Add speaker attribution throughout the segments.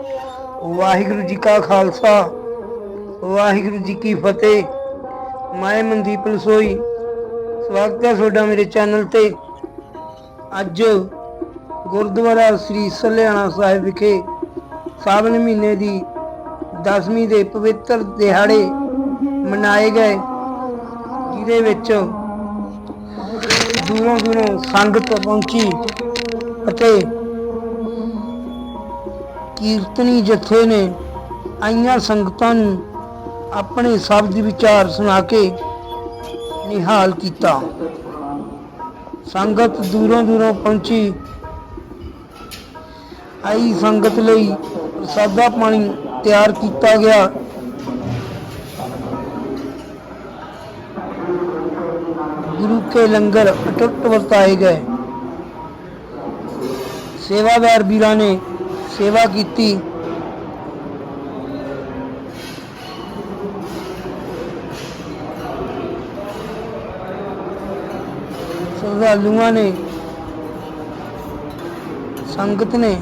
Speaker 1: ਵਾਹਿਗੁਰੂ ਜੀ ਕਾ ਖਾਲਸਾ, ਵਾਹਿਗੁਰੂ ਜੀ ਕੀ ਫਤਿਹ। ਮੈਂ ਮਨਦੀਪ ਲਸੋਈ। ਸਵਾਗਤ ਹੈ ਤੁਹਾਡਾ ਮੇਰੇ ਚੈਨਲ ਤੇ। ਅੱਜ ਗੁਰਦੁਆਰਾ ਸ੍ਰੀ ਸਲਿਆਣਾ ਸਾਹਿਬ ਵਿਖੇ ਸਾਵਣ ਮਹੀਨੇ ਦੀ 10ਵੀਂ ਦੇ ਪਵਿੱਤਰ ਦਿਹਾੜੇ ਮਨਾਏ ਗਏ, ਜਿਹਦੇ ਵਿੱਚ ਦੂਰੋਂ ਦੂਰੋਂ ਸੰਗਤ ਪਹੁੰਚੀ ਅਤੇ ਕੀਰਤਨੀ ਜਥੇ ਨੇ, ਆਈਆਂ ਸੰਗਤਾਂ ਨੂੰ ਆਪਣੇ ਸ਼ਬਦ ਵਿਚਾਰ ਸੁਣਾ ਕੇ ਨਿਹਾਲ ਕੀਤਾ। ਸੰਗਤ ਦੂਰੋਂ ਦੂਰੋਂ ਪਹੁੰਚੀ। ਆਈ ਸੰਗਤ ਲਈ ਸਾਦਾ ਪਾਣੀ ਤਿਆਰ ਕੀਤਾ ਗਿਆ। ਗੁਰੂ ਕੇ ਲੰਗਰ ਅਟੁੱਟ ਵਰਤਾਏ ਗਏ। ਸੇਵਾਦਾਰ ਵੀਰਾਂ ਨੇ ਸੇਵਾ ਕੀਤੀ। ਸ਼ਰਧਾਲੂਆਂ ਨੇ, ਸੰਗਤ ਨੇ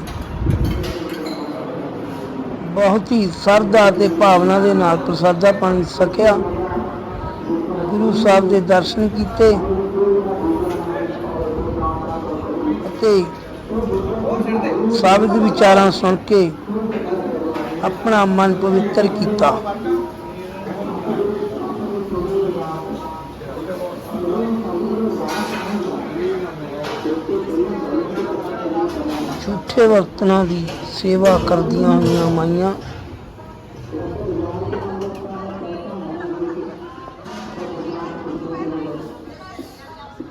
Speaker 1: ਬਹੁਤ ਹੀ ਸਰਦਾ ਤੇ ਭਾਵਨਾ ਦੇ ਨਾਲ ਪ੍ਰਸਾਦਾ ਪਾਣੀ ਸਕਿਆ ਗੁਰੂ ਸਾਹਿਬ ਦੇ ਦਰਸ਼ਨ ਕੀਤੇ ਅਤੇ ਸ਼ਬਦ ਵਿਚਾਰਾਂ ਸੁਣ ਕੇ ਆਪਣਾ ਮਨ ਪਵਿੱਤਰ ਕੀਤਾ। ਝੂਠੇ ਵਰਤਨਾਂ ਦੀ ਸੇਵਾ ਕਰਦੀਆਂ ਹੋਈਆਂ ਮਾਈਆਂ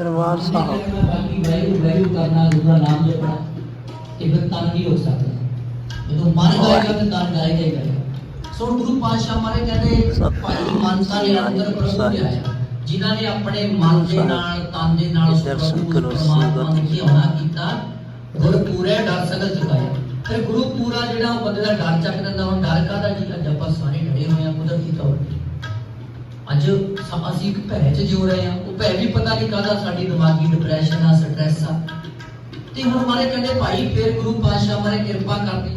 Speaker 1: ਦਰਬਾਰ ਸਾਹਿਬ।
Speaker 2: ਬਾਕੀ ਵੈਲਿਊ ਵੈਲਿਊ ਕਰਨਾ ਉਹਦਾ ਨਾਮ ਜਪਣਾ ਇਹ ਫਿਰ ਤਨ ਨਹੀਂ ਹੋ ਸਕਦਾ? ਜਦੋਂ ਮਨ ਗਾਏਗਾ ਤੇ ਤਨ ਗਾਏਗਾ ਹੀ ਗਾਏਗਾ ਸੋ ਗੁਰੂ ਪਾਤਸ਼ਾਹ ਮਾਰੇ ਕਹਿੰਦੇ ਭਾਈ ਮਨਸਾ ਨੇ ਅੰਦਰ ਪ੍ਰਭੂ ਦੇ ਆਇਆ। ਜਿਨ੍ਹਾਂ ਨੇ ਆਪਣੇ ਮਨ ਦੇ ਨਾਲ ਤਨ ਦੇ ਨਾਲ
Speaker 1: ਦਰਸ਼ਨ ਕਰੋ, ਸੰਗਤ।
Speaker 2: ਧਿਆਉਣਾ ਕੀਤਾ ਗੁਰ ਪੂਰੇ ਡਰ ਸਗਲ ਚੁਕਾਇਆ। ਫਿਰ ਗੁਰੂ ਪੂਰਾ ਜਿਹੜਾ ਉਹ ਬੰਦੇ ਦਾ ਡਰ ਚੱਕ ਦਿੰਦਾ ਹੁਣ ਅੱਜ ਸ- ਅਸੀਂ ਇੱਕ ਭੈ ਚ ਜਿਉ ਰਹੇ ਆ ਉਹ ਭੈ ਵੀ ਪਤਾ ਨਹੀਂ ਕਾਹਦਾ ਸਾਡੀ ਦਿਮਾਗੀ ਡਿਪਰੈਸ਼ਨ ਆ ਸਟ੍ਰੈਸ ਆ। ਤੇ ਹੁਣ ਮਾਰੇ ਕਹਿੰਦੇ ਭਾਈ ਫਿਰ ਗੁਰੂ ਪਾਤਸ਼ਾਹ ਮਾਰੇ ਕਿਰਪਾ ਕਰਦੇ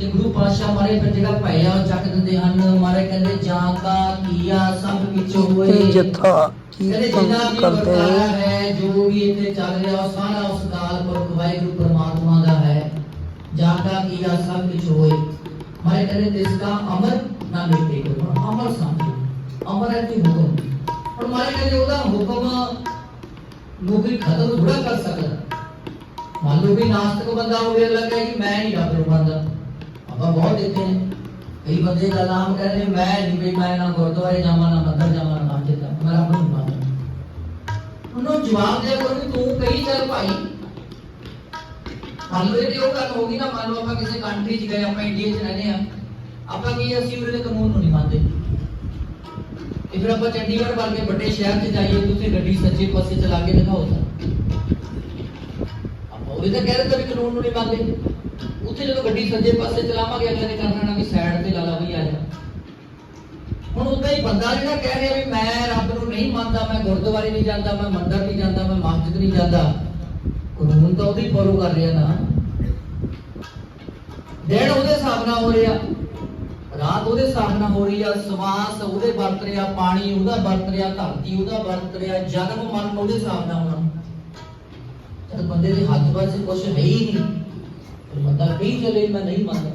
Speaker 2: ਤੇ ਗੁਰੂ ਪਾਤਸ਼ਾਹ ਮਾਰੇ ਫਿਰ ਜਿਹੜਾ ਭੈ ਆ ਉਹ ਚੱਕ ਦਿੰਦੇ ਹਨ। ਮਾਰੇ ਕਹਿੰਦੇ ਜਾਂ ਕਾ ਕੀਆ ਸਭ ਵਿੱਚ ਹੋਏ।
Speaker 1: ਜਥਾ ਕੀਰਤਨ
Speaker 2: ਵੀ
Speaker 1: ਕਰਦੇ?
Speaker 2: ਹੈ ਜੋ ਵੀ ਇੱਥੇ ਚੱਲ ਰਿਹਾ ਉਹ ਸਾਰਾ ਉਸ ਕਾਲ ਪੁਰਖ ਵਾਹਿਗੁਰੂ ਪਰਮਾਤਮਾ ਦਾ ਹੈ। ਜਾਂ ਕਾ ਕੀਆ ਸਭ ਵਿੱਚ ਹੋਏ। ਮਾਰੇ ਕਹਿੰਦੇ ਜਿਸ ਦਾ ਅਮਰ ਨਾ ਮਿਟੇ ਕੋ ਅਮਰ ਸਾਥੀ ਅਮਰ ਹੈ ਤੇ ਹੁਕਮ ਪਰ ਮਾਰੇ ਕਹਿੰਦੇ ਉਹਦਾ ਹੁਕਮ ਨੂੰ ਵੀ ਖਤਮ ਥੋੜਾ ਕਰ ਸਕਦਾ ਮੰਨ ਲਓ ਵੀ ਨਾਸਤਕ ਬੰਦਾ ਹੋਵੇ ਲੱਗੇ ਕਿ ਮੈਂ ਨਹੀਂ ਰੱਬ ਨੂੰ ਮੰਨਦਾ ਆਪਾਂ ਬਹੁਤ ਦੇਖੇ ਨੇ ਕਈ ਬੰਦੇ ਦਾ ਨਾਮ ਕਹਿੰਦੇ ਮੈਂ ਨਹੀਂ ਵੀ ਮੈਂ ਨਾ ਗੁਰਦੁਆਰੇ ਜਾਵਾਂ ਨਾ ਮੰਦਰ ਜਾਵਾਂ ਨਾ ਮਸਜਿਦ ਜਾਵਾਂ ਮੈਂ ਰੱਬ ਨੂੰ ਮੰਨਦਾ ਉਹਨੂੰ ਜਵਾਬ ਦੇ ਕਰੋ ਵੀ ਤੂੰ ਕਹੀ ਚੱਲ ਭਾਈ ਮੰਨ ਲਓ ਇਹ ਤੇ ਉਹ ਗੱਲ ਹੋ ਗਈ ਨਾ ਮੰਨ ਲਓ ਆਪਾਂ ਕਿਸੇ ਕੰਟਰੀ 'ਚ ਗਏ ਆਪਾਂ ਇੰਡੀਆ 'ਚ ਰਹਿੰਦੇ ਆ ਆਪਾਂ ਕੀ ਅਸੀਂ ਉਹਦੇ ਕਾਨੂੰਨ ਨੂੰ ਨਹੀਂ ਮੰਨਦੇ। ਤੇ ਫਿਰ ਆਪਾਂ ਚੰਡੀਗੜ੍ਹ ਵਰਗੇ ਵੱਡੇ ਸ਼ਹਿਰ 'ਚ ਜਾਈਏ ਤੇ ਉੱਥੇ ਗੱਡੀ ਸੱਜੇ ਪਾਸੇ ਚਲਾ ਕੇ ਦਿਖਾਓ ਤਾਂ। ਆਪਾਂ ਉਹਦੇ ਤਾਂ ਕਹਿ ਰਹੇ ਤਾਂ ਵੀ ਕਾਨੂੰਨ ਨੂੰ ਨਹੀਂ ਮੰਨਦੇ। ਉੱਥੇ ਜਦੋਂ ਗੱਡੀ ਸੱਜੇ ਪਾਸੇ ਚਲਾਵਾਂਗੇ, ਅਗਲੇ ਨੇ ਕਰਨਾ ਨਾ ਵੀ ਸਾਈਡ ਤੇ ਲਾ ਲਾ ਵੀ ਆ ਜਾ। ਹੁਣ ਉਦਾਂ ਹੀ ਬੰਦਾ ਜਿਹੜਾ ਕਹਿ ਰਿਹਾ ਵੀ ਮੈਂ ਰੱਬ ਨੂੰ ਨਹੀਂ ਮੰਨਦਾ, ਮੈਂ ਗੁਰਦੁਆਰੇ ਨਹੀਂ ਜਾਂਦਾ, ਮੈਂ ਮੰਦਿਰ ਨਹੀਂ ਜਾਂਦਾ, ਮੈਂ ਮਸਜਿਦ ਨਹੀਂ ਜਾਂਦਾ, ਕਾਨੂੰਨ ਤਾਂ ਉਹਦੀ ਫੋਲੋ ਕਰ ਰਿਹਾ ਨਾ। ਦੇਣ ਉਹਦੇ ਹਿਸਾਬ ਨਾਲ ਹੋ ਰਿਹਾ। ਰਾਤ ਉਹਦੇ ਹਿਸਾਬ ਨਾਲ ਹੋ ਰਹੀ ਆ ਸਵਾਸ, ਉਹਦੇ ਵਰਤ ਰਿਹਾ ਪਾਣੀ, ਉਹਦਾ ਵਰਤ ਰਿਹਾ ਧਰਤੀ, ਉਹਦਾ ਵਰਤ ਰਿਹਾ ਜਨਮ ਮਰਨ ਉਹਦੇ ਹਿਸਾਬ ਨਾਲ ਹੋਣਾ। ਜਦ ਬੰਦੇ ਦੇ ਹੱਥ ਵਿੱਚ ਕੁਝ ਹੈ ਹੀ ਨਹੀਂ, ਫਿਰ ਬੰਦਾ ਕਹੀ ਚਲੇ, ਮੈਂ ਨਹੀਂ ਮੰਨਦਾ।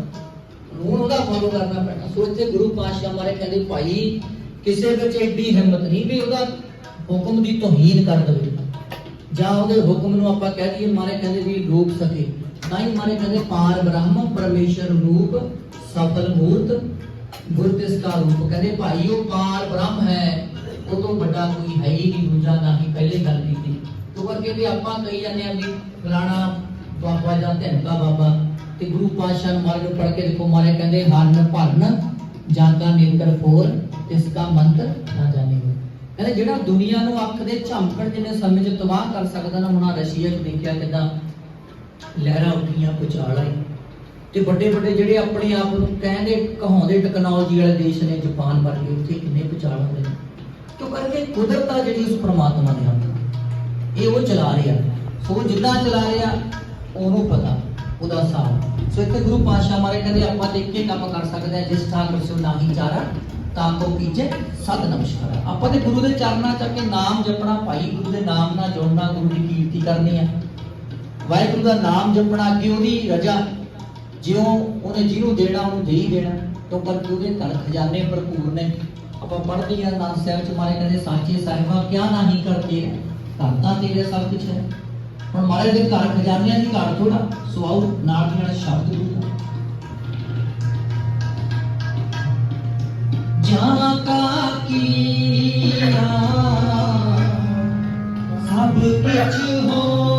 Speaker 2: ਕਾਨੂੰਨ ਉਹਦਾ ਫੋਲੋ ਕਰਨਾ ਪੈਣਾ। ਸੋ ਇੱਥੇ ਗੁਰੂ ਪਾਤਸ਼ਾਹ ਮਾਰੇ ਕਹਿੰਦੇ, ਭਾਈ, ਕਿਸੇ ਵਿੱਚ ਐਡੀ ਹਿੰਮਤ ਨਹੀਂ ਵੀ ਉਹਦਾ ਹੁਕਮ ਦੀ ਤੋਹੀਨ ਕਰ ਦੇਵੇ। ਜਾਂ ਉਹਦੇ ਹੁਕਮ ਨੂੰ ਆਪਾਂ ਕਹਿ ਦਈਏ ਮਾਰੇ ਕਹਿੰਦੇ ਵੀ ਰੋਕ ਸਕੇ। ਤਾਂ ਹੀ ਮਾਰੇ ਕਹਿੰਦੇ, ਪਾਰ ਬ੍ਰਹਮ ਪਰਮੇਸ਼ਰ ਰੂਪ ਸਫਲ ਮੂਰਤ ਗੁਰ ਤਿਸ ਕਾ ਰੂਪ ਕਹਿੰਦੇ, ਭਾਈ, ਉਹ ਪਾਰ ਬ੍ਰਹਮ ਹੈ। ਉਹ ਤੋਂ ਵੱਡਾ ਕੋਈ ਹੈ ਹੀ ਨਹੀਂ, ਦੂਜਾ ਨਾ ਹੀ ਪਹਿਲੇ ਗੱਲ ਕੀਤੀ। ਤੋ ਕਰਕੇ ਵੀ ਆਪਾਂ ਕਹੀ ਜਾਂਦੇ ਆ ਵੀ ਫਲਾਣਾ ਬਾਬਾ ਜਾਂ ਧੰਕਾ ਬਾਬਾ ਤੇ ਗੁਰੂ ਪਾਤਸ਼ਾਹ ਨੂੰ ਪੜ ਕੇ ਦੇਖੋ, ਮਾਰੇ ਕਹਿੰਦੇ, ਹਰਨ ਭਰਨ ਜਾਂਦਾ ਨੇਤਰ ਫੋਰ, ਤਿਸ ਕਾ ਮੰਤਰ ਨਾ ਜਾਣੇ ਕਹਿੰਦੇ, ਜਿਹੜਾ ਦੁਨੀਆ ਨੂੰ ਅੱਖ ਦੇ ਝਮਕਣ ਜਿੰਨੇ ਸਮੇਂ 'ਚ ਤਬਾਹ ਕਰ ਸਕਦਾ ਨਾ, ਹੁਣ ਰਸ਼ੀਆ 'ਚ ਦੇਖਿਆ ਕਿਦਾਂ ਲਹਿਰਾਂ ਉੱਠੀਆਂ ਭੁਚਾਲ ਤੇ ਵੱਡੇ ਵੱਡੇ ਜਿਹੜੇ ਆਪਣੇ ਆਪ ਨੂੰ ਕਹਿੰਦੇ, ਕਹਾਉਂਦੇ ਟੈਕਨੋਲੋਜੀ ਵਾਲੇ ਦੇਸ਼ ਨੇ, ਜਾਪਾਨ ਵਰਗੇ ਉੱਥੇ ਕਿੰਨੇ ਭੁਚਾਲ ਹੁੰਦੇ ਨੇ। ਕਿਉਂ ਕਰਕੇ ਕੁਦਰਤ ਆ ਜਿਹੜੀ ਉਸ ਪ੍ਰਮਾਤਮਾ ਦੇ ਹੱਥ ਇਹ ਉਹ ਚਲਾ ਰਿਹਾ। ਸੋ ਜਿੱਦਾਂ ਚਲਾ ਰਿਹਾ, ਉਹਨੂੰ ਪਤਾ, ਉਹਦਾ ਹਿਸਾਬ। ਸੋ ਇੱਥੇ ਗੁਰੂ ਪਾਤਸ਼ਾਹ ਮਾਰੇ ਕਹਿੰਦੇ, ਆਪਾਂ ਤੇ ਇੱਕੇ ਕੰਮ ਕਰ ਸਕਦੇ ਆ ਜਿਸ ਠਾਕ ਸੋ ਨਾਹੀ ਚਾਰਾ, ਤਾਂ ਕੋ ਕੀਜੇ ਸਤ ਨਮਸਕਾਰ। ਆਪਾਂ ਤੇ ਗੁਰੂ ਦੇ ਚਰਨਾਂ ਚ ਕੇ ਨਾਮ ਜਪਣਾ, ਭਾਈ ਗੁਰੂ ਦੇ ਨਾਮ ਨਾਲ ਜੁੜਨਾ, ਗੁਰੂ ਦੀ ਕੀਰਤੀ ਕਰਨੀ ਆ। ਵਾਹਿਗੁਰੂ ਦਾ ਨਾਮ ਜਪਣਾ, ਅੱਗੇ ਉਹਦੀ ਰਜਾ ਜਿਉਂ ਉਹਨੇ ਜਿਹਨੂੰ ਦੇਣਾ, ਉਹਨੂੰ ਦੇ ਹੀ ਦੇਣਾ। ਤੋਂ ਕਰਕੇ ਉਹਦੇ ਘਰ ਖਜ਼ਾਨੇ ਭਰਪੂਰ ਨੇ। ਆਪਾਂ ਪੜ੍ਹਦੇ ਆ ਨਾਮ ਸਾਹਿਬ ਚ ਮਾਰੇ ਕਹਿੰਦੇ, ਸਾਚੇ ਸਾਹਿਬਾ, ਕਿਆ ਨਹੀਂ ਕਰਦੇ ਘਰ ਤਾਂ ਤੇਰੇ ਸਭ ਕੁਝ ਹੈ। ਹੁਣ ਮਾਰੇ ਦੇ ਘਰ ਖਜ਼ਾਨਿਆਂ ਦੀ ਘਰ ਥੋੜਾ ਸਵਾਉ ਨਾਲ ਦੀ ਨਾਲ ਸ਼ਬਦ ਗੁਰੂ ਜਾਂ ਕਾ ਕੀਆ ਸਭ ਕੁਝ ਹੋਏ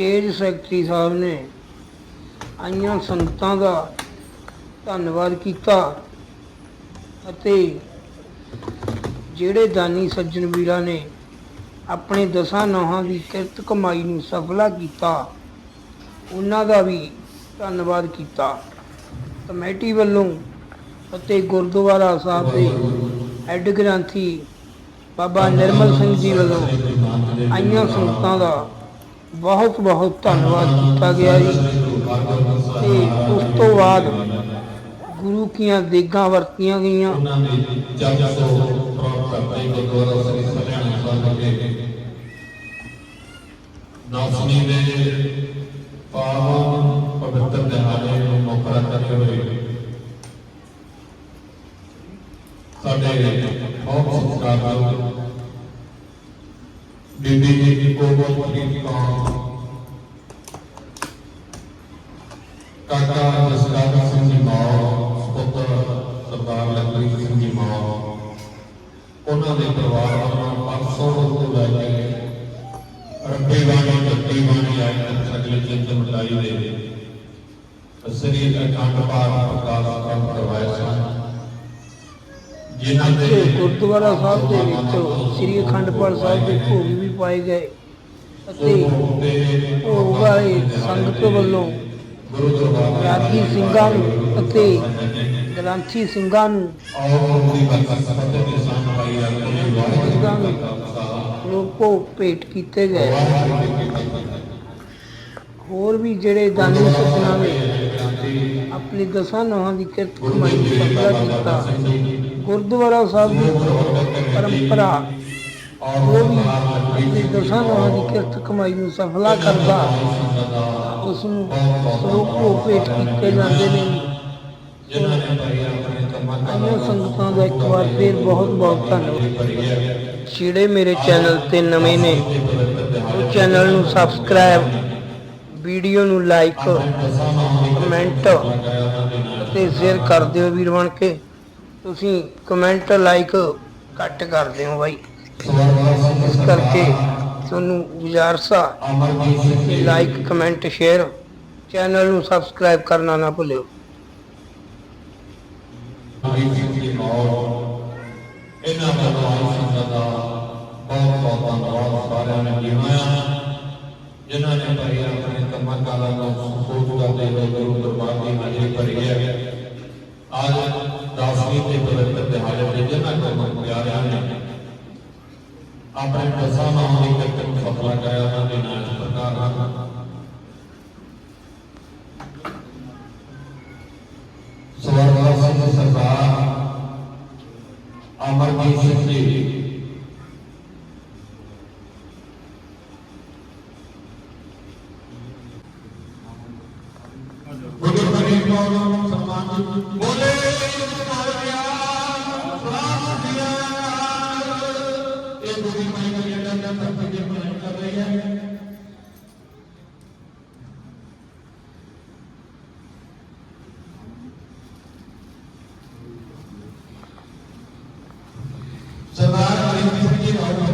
Speaker 1: ਸਟੇਜ ਸੈਕਟਰੀ ਸਾਹਿਬ ਨੇ ਆਈਆਂ ਸੰਗਤਾਂ ਦਾ ਧੰਨਵਾਦ ਕੀਤਾ ਅਤੇ ਜਿਹੜੇ ਦਾਨੀ ਸੱਜਣ ਵੀਰਾਂ ਨੇ ਆਪਣੇ ਦਸਾਂ ਨੌਹਾਂ ਦੀ ਕਿਰਤ ਕਮਾਈ ਨੂੰ ਸਫਲਾ ਕੀਤਾ, ਉਹਨਾਂ ਦਾ ਵੀ ਧੰਨਵਾਦ ਕੀਤਾ। ਕਮੇਟੀ ਵੱਲੋਂ ਅਤੇ ਗੁਰਦੁਆਰਾ ਸਾਹਿਬ ਦੇ ਹੈੱਡ ਗ੍ਰੰਥੀ ਬਾਬਾ ਨਿਰਮਲ ਸਿੰਘ ਜੀ ਵੱਲੋਂ ਆਈਆਂ ਸੰਗਤਾਂ ਦਾ ਬਹੁਤ ਬਹੁਤ ਧੰਨਵਾਦ ਕੀਤਾ ਗਿਆ ਜੀ। ਤੇ ਉਸ ਤੋਂ ਬਾਅਦ ਗੁਰੂ ਕੀਆਂ ਦੇਗਾਂ ਵਰਤੀਆਂ ਗਈਆਂ।
Speaker 3: ਨੌਸਨੀ ਦੇ ਪਾਵਨ ਪਵਿੱਤਰ ਦਿਹਾੜੇ ਨੂੰ ਮੌਕਾ ਕਰਦੇ ਹੋਏ ਸਾਡੇ ਬਹੁਤ ਸਤਿਕਾਰਯੋਗ ਬੀਬੀ ਜੀ ਦੀ ਕੋਮਲ ਪ੍ਰੀਤ ਕੌਰ ਕਾਕਾ ਜਸਰਾਜ ਸਿੰਘ ਜੀ ਮਾਂ ਪੁੱਤਰ ਸਰਦਾਰ ਲਖਵੀਰ ਸਿੰਘ ਜੀ ਮਾਂ ਉਹਨਾਂ ਦੇ ਪਰਿਵਾਰ ਵੱਲੋਂ 500 ਤੋਂ ਲੈ ਕੇ ਰੱਬੀ ਧਰਤੀ ਬਾਣੀ ਆਈ ਤੱਕ ਅਗਲੇ ਚਿੰਤਨ ਮਟਾਈ ਦੇ ਸ੍ਰੀ ਅਖੰਡ ਪਾਠ ਪ੍ਰਕਾਸ਼ ਕੰਮ ਕਰਵਾਏ ਸਨ ਜਿਨ੍ਹਾਂ ਦੇ
Speaker 1: ਗੁਰਦੁਆਰਾ ਸਾਹਿਬ ਦੇ ਵਿੱਚ ਸ੍ਰੀ ਅਖੰਡ ਪਾਠ ਸਾਹਿਬ ਦੇ ਭੋਗ ਵੀ ਪਾਏ ਗਏ ਅਤੇ ਭੋਗ ਸੰਗਤ ਵੱਲੋਂ ਰਾਗੀ ਸਿੰਘਾਂ ਨੂੰ ਅਤੇ ਗ੍ਰੰਥੀ ਸਿੰਘਾਂ ਨੂੰ
Speaker 3: ਔਰ ਦੀ
Speaker 1: ਲੋਕੋ ਭੇਟ ਕੀਤੇ ਗਏ। ਹੋਰ ਵੀ ਜਿਹੜੇ ਦਾਨੀ ਸੱਜਣਾ ਆਪਣੀ ਦਸਾਂ ਨੌਹਾਂ ਦੀ ਕਿਰਤ ਕਮਾਈ ਨੂੰ ਸਫਲਾ ਕੀਤਾ, ਗੁਰਦੁਆਰਾ ਸਾਹਿਬ ਦੀ ਪਰੰਪਰਾ ਉਹ ਵੀ ਆਪਣੀ ਦਸਾਂ ਨੌਹਾਂ ਦੀ ਕਿਰਤ ਕਮਾਈ ਨੂੰ ਸਫਲਾ ਕਰਦਾ ਉਸ ਨੂੰ ਸਰੂਪੋ ਭੇਟ ਕੀਤੇ ਜਾਂਦੇ ਨੇ।
Speaker 3: ਜਿਨ੍ਹਾਂ ਨੇ ਭਾਈ ਆਪਣੇ ਕੰਮਾਂ
Speaker 1: ਆਈਆਂ ਸੰਗਤਾਂ ਦਾ ਇੱਕ ਵਾਰ ਫੇਰ ਬਹੁਤ ਬਹੁਤ ਧੰਨਵਾਦ। ਜਿਹੜੇ ਮੇਰੇ ਚੈਨਲ ਤੇ ਨਵੇਂ ਨੇ ਉਹ ਚੈਨਲ ਨੂੰ ਸਬਸਕ੍ਰਾਈਬ ਵੀਡੀਓ ਨੂੰ ਲਾਈਕ ਕਮੈਂਟ ਅਤੇ ਸ਼ੇਅਰ ਕਰ ਦਿਓ ਵੀਰ ਬਣ ਕੇ। ਤੁਸੀਂ ਕਮੈਂਟ ਲਾਈਕ ਘੱਟ ਕਰਦੇ ਹੋ ਬਾਈ। ਇਸ ਕਰਕੇ ਤੁਹਾਨੂੰ ਗੁਜ਼ਾਰਸਾ ਕਿ ਲਾਈਕ, ਕਮੈਂਟ, ਸ਼ੇਅਰ ਚੈਨਲ ਨੂੰ ਸਬਸਕ੍ਰਾਈਬ ਕਰਨਾ ਨਾ ਭੁੱਲਿਓ।
Speaker 3: ਇਹਨਾਂ ਦਾ ਬਹੁਤ ਬਹੁਤ ਧੰਨਵਾਦ ਸਾਰਿਆਂ ਨੇ ਜਿਵਾਇਆ ਜਿਨ੍ਹਾਂ ਨੇ ਭਾਈ ਆਪਣੇ ਕੰਮਾਂ ਕਾਲਾਂ ਨੂੰ ਸੋਚ ਕਰਦੇ ਹੋਏ ਗੁਰੂ ਦਰਬਾਰ ਦੀ ਹਾਜ਼ਰੀ ਭਰੀ ਹੈ। ਅੱਜ 10ਵੀਂ ਤੇ 72 ਦੇ ਹਾਜ਼ਰ ਨੇ ਜਿਨ੍ਹਾਂ ਕੋਲ ਪਿਆਰਿਆਂ ਨੇ ਆਪਣੇ ਦਸਾਵਾਂ ਦੇ ਕਰਤਨ ਫਤਲਾ ਗਾਇਆ ਉਹਨਾਂ ਦੇ ਨਾਲ ਪ੍ਰਕਾਰ ਹਨ। ਸਵਰਗਵਾਸ ਸਿੰਘ ਸਰਦਾਰ ਅਮਰਜੀਤ ਸਿੰਘ ਜੀ। ਬੋਲੇ। aqui.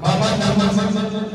Speaker 3: Bapak, baba, baba, baba.